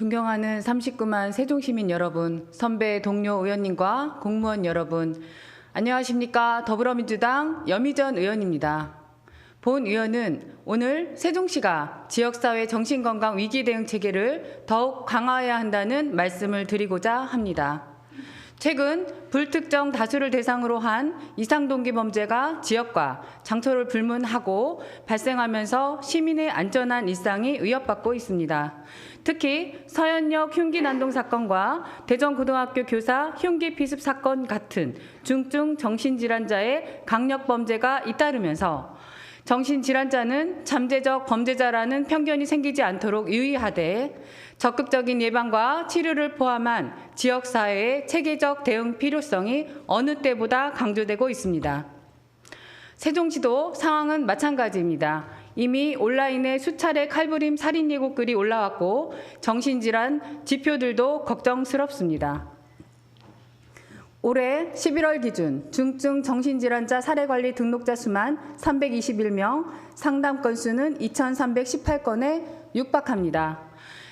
존경하는 39만 세종시민 여러분, 선배 동료 의원님과 공무원 여러분, 안녕하십니까. 더불어민주당 여미전 의원입니다. 본 의원은 오늘 세종시가 지역사회 정신건강 위기 대응 체계를 더욱 강화해야 한다는 말씀을 드리고자 합니다. 최근 불특정 다수를 대상으로 한 이상동기 범죄가 지역과 장소를 불문하고 발생하면서 시민의 안전한 일상이 위협받고 있습니다. 특히 서현역 흉기 난동 사건과 대전고등학교 교사 흉기 피습 사건 같은 중증 정신질환자의 강력 범죄가 잇따르면서 정신질환자는 잠재적 범죄자라는 편견이 생기지 않도록 유의하되 적극적인 예방과 치료를 포함한 지역사회의 체계적 대응 필요성이 어느 때보다 강조되고 있습니다. 세종시도 상황은 마찬가지입니다. 이미 온라인에 수차례 칼부림 살인 예고글이 올라왔고 정신질환 지표들도 걱정스럽습니다. 올해 11월 기준 중증 정신질환자 사례관리 등록자 수만 321명, 상담 건수는 2,318건에 육박합니다.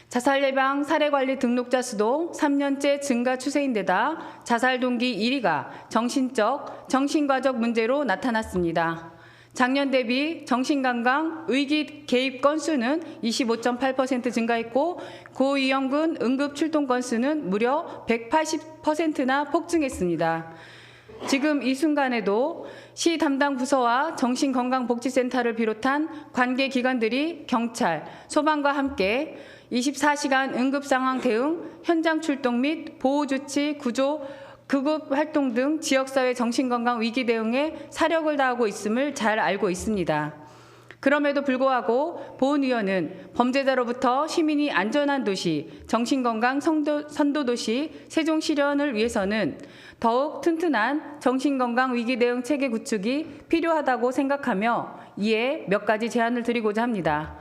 자살 예방 사례 관리 등록자 수도 3년째 증가 추세인데다 자살 동기 1위가 정신적, 정신과적 문제로 나타났습니다. 작년 대비 정신건강 위기 개입 건수는 25.8% 증가했고 고위험군 응급 출동 건수는 무려 180%나 폭증했습니다. 지금 이 순간에도 시 담당 부서와 정신건강복지센터를 비롯한 관계 기관들이 경찰, 소방과 함께 24시간 응급 상황 대응, 현장 출동 및 보호 조치 구조 구급 활동 등 지역사회 정신건강 위기 대응에 사력을 다하고 있음을 잘 알고 있습니다. 그럼에도 불구하고 보훈위원은 범죄자로부터 시민이 안전한 도시, 정신건강 선도, 선도도시 세종 실현을 위해서는 더욱 튼튼한 정신건강 위기 대응 체계 구축이 필요하다고 생각하며 이에 몇 가지 제안을 드리고자 합니다.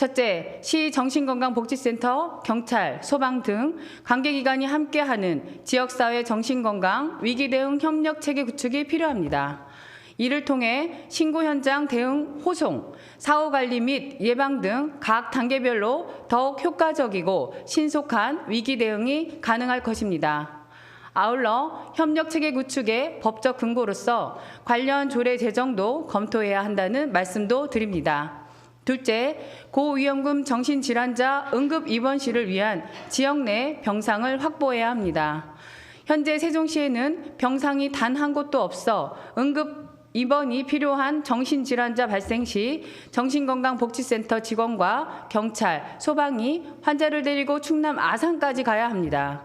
첫째, 시 정신건강복지센터, 경찰, 소방 등 관계기관이 함께하는 지역사회 정신건강 위기 대응 협력 체계 구축이 필요합니다. 이를 통해 신고 현장 대응 호송, 사후 관리 및 예방 등 각 단계별로 더욱 효과적이고 신속한 위기 대응이 가능할 것입니다. 아울러 협력 체계 구축의 법적 근거로서 관련 조례 제정도 검토해야 한다는 말씀도 드립니다. 둘째, 고위험군 정신질환자 응급 입원실을 위한 지역 내 병상을 확보해야 합니다. 현재 세종시에는 병상이 단 한 곳도 없어 응급 입원이 필요한 정신질환자 발생 시 정신건강복지센터 직원과 경찰, 소방이 환자를 데리고 충남 아산까지 가야 합니다.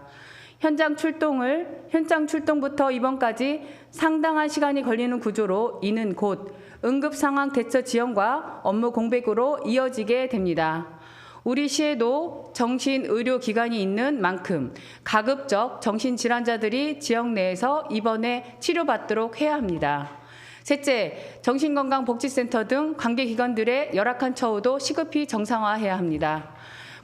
현장 출동을 현장 출동부터 입원까지 상당한 시간이 걸리는 구조로 이는 곧 응급 상황 대처 지원과 업무 공백으로 이어지게 됩니다. 우리 시에도 정신의료 기관이 있는 만큼 가급적 정신질환자들이 지역 내에서 입원해 치료받도록 해야 합니다. 셋째, 정신건강복지센터 등 관계기관들의 열악한 처우도 시급히 정상화해야 합니다.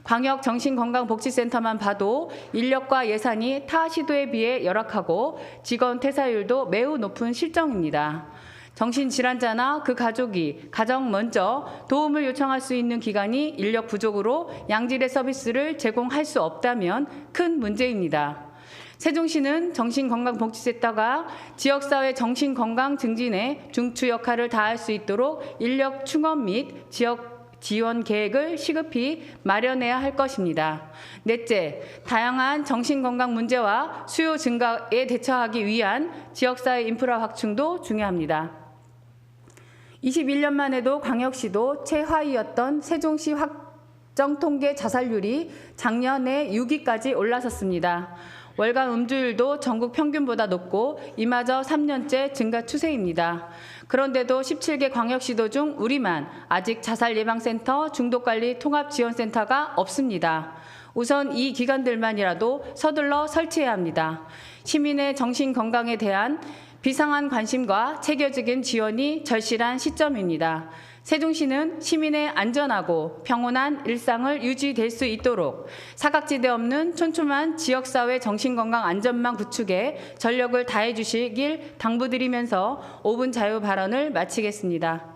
광역 정신건강복지센터만 봐도 인력과 예산이 타 시도에 비해 열악하고 직원 퇴사율도 매우 높은 실정입니다. 정신질환자나 그 가족이 가장 먼저 도움을 요청할 수 있는 기관이 인력 부족으로 양질의 서비스를 제공할 수 없다면 큰 문제입니다. 세종시는 정신건강복지센터가 지역사회 정신건강 증진에 중추 역할을 다할 수 있도록 인력 충원 및 지역 지원 계획을 시급히 마련해야 할 것입니다. 넷째, 다양한 정신건강 문제와 수요 증가에 대처하기 위한 지역사회 인프라 확충도 중요합니다. 21년만 해도 광역시도 최하위였던 세종시 확정 통계 자살률이 작년에 6위까지 올라섰습니다. 월간 음주율도 전국 평균보다 높고 이마저 3년째 증가 추세입니다. 그런데도 17개 광역시도 중 우리만 아직 자살 예방센터, 중독관리 통합 지원센터가 없습니다. 우선 이 기관들만이라도 서둘러 설치해야 합니다. 시민의 정신 건강에 대한 비상한 관심과 체계적인 지원이 절실한 시점입니다. 세종시는 시민의 안전하고 평온한 일상을 유지될 수 있도록 사각지대 없는 촘촘한 지역사회 정신건강 안전망 구축에 전력을 다해 주시길 당부드리면서 5분 자유 발언을 마치겠습니다.